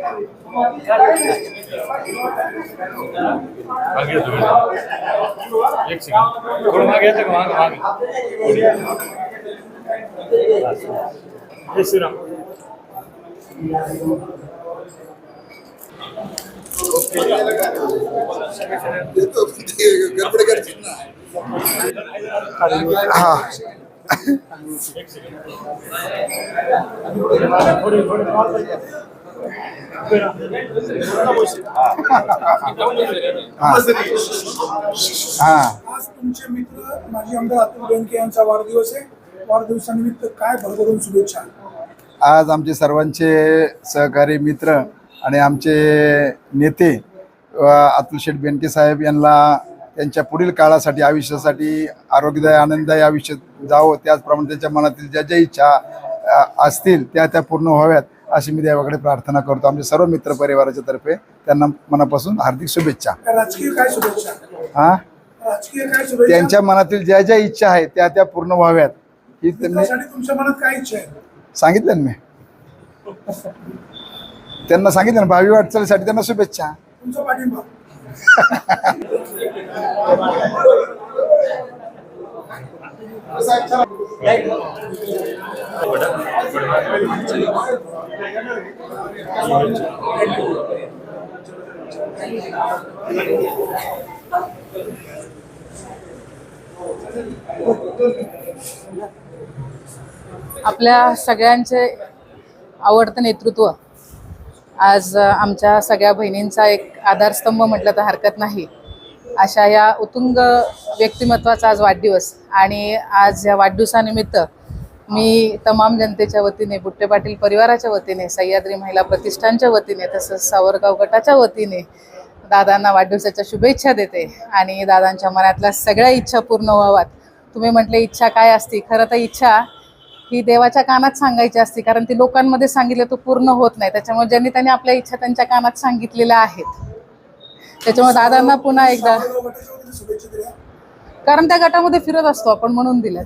मागे. एक सेकंड थोडं मागे येतं का? मागे श्रीराम. हा. हा आज तुमचे मित्र माजी आमदार अतुल यांचा वाढदिवस आहे. वाढदिवसानिमित्त काय भरभरून शुभेच्छा? आज आमचे सर्वांचे सहकारी मित्र आणि आमचे नेते अतुल शेठ बेनके साहेब यांना त्यांच्या पुढील काळासाठी आयुष्यासाठी आरोग्यदायी आनंददायी आयुष्य जावं. त्याचप्रमाणे त्यांच्या मनातील ज्या ज्या इच्छा असतील त्या त्या पूर्ण व्हाव्यात. अशी मी देवाकडे प्रार्थना करतो. आमच्या सर्व मित्र परिवाराच्या तर्फे त्यांना मनापासून हार्दिक शुभेच्छा. काय राजकीय काय शुभेच्छा? हा? राजकीय काय शुभेच्छा? त्यांच्या मनातील ज्या ज्या इच्छा आहेत त्या त्या पूर्ण व्हाव्यात. ही त्यांनी त्यासाठी तुमच्या मनात काय इच्छा आहे? सांगितलं ना मी. त्यांना सांगितलं ना भावी वाटचालीसाठी त्यांना शुभेच्छा. तुमचा पाठिंबा. आपल्या सगळ्यांचे आवडतं नेतृत्व. आज आमच्या सगळ्या बहिणींचा एक आधारस्तंभ म्हटलं तर हरकत नाही. अशा या उत्तुंग व्यक्तिमत्वाचा आज वाढदिवस. आणि आज या वाढदिवसानिमित्त मी तमाम जनतेच्या वतीने बुट्टे पाटील परिवाराच्या वतीने सह्याद्री महिला प्रतिष्ठानच्या वतीने तसंच सावरगाव गटाच्या वतीने दादांना वाढदिवसाच्या शुभेच्छा देते आणि दादांच्या मनातल्या सगळ्या इच्छा पूर्ण व्हाव्यात. तुम्ही म्हटले इच्छा काय असती? खरं तर इच्छा ही देवाच्या कानात सांगायची असते कारण ती लोकांमध्ये सांगितलं तर पूर्ण होत नाही. त्याच्यामुळे ज्यांनी त्यांनी आपल्या इच्छा त्यांच्या कानात सांगितलेल्या आहेत. त्याच्यामुळे दादांना पुन्हा एकदा कारण त्या गटामध्ये फिरत असतो आपण म्हणून दिल्या.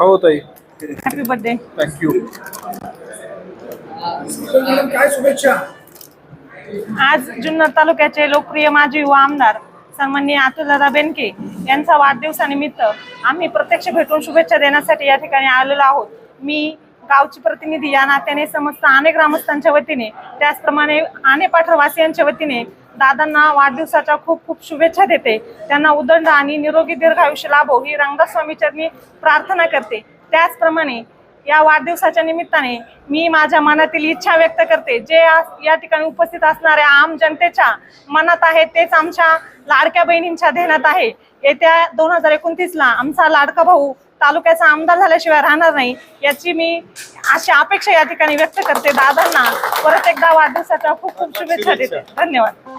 हो ताई. हॅपी बर्थडे थँक्यू काय शुभेच्छा? आज जुन्नर तालुक्याचे लोकप्रिय माजी युवा आमदार सन्माननीय अतुलदादा बेनके यांचा वाढदिवसानिमित्त आम्ही प्रत्यक्ष भेटून शुभेच्छा देण्यासाठी या ठिकाणी आलेलो आहोत. मी गावची प्रतिनिधी या नात्याने समस्त अनेक ग्रामस्थांच्या वतीने त्याचप्रमाणे आणे पाठरवासियांच्या वतीने दादांना वाढदिवसाच्या खूप खूप शुभेच्छा देते. त्यांना उदंड आणि निरोगी दीर्घायुष्य लाभो ही रंगस्वामी प्रार्थना करते. त्याचप्रमाणे या वाढदिवसाच्या निमित्ताने मी माझ्या मनातील इच्छा व्यक्त करते. जे आज या ठिकाणी उपस्थित असणाऱ्या आम जनतेच्या मनात आहे तेच आमच्या लाडक्या बहिणींच्या ध्यानात आहे. येत्या दोन हजार एकोणतीसला आमचा लाडका भाऊ तालुक्याचा आमदार झाल्याशिवाय राहणार नाही याची मी अशी अपेक्षा या ठिकाणी व्यक्त करते. दादांना परत एकदा वाढदिवसाच्या खूप खूप शुभेच्छा देते. धन्यवाद.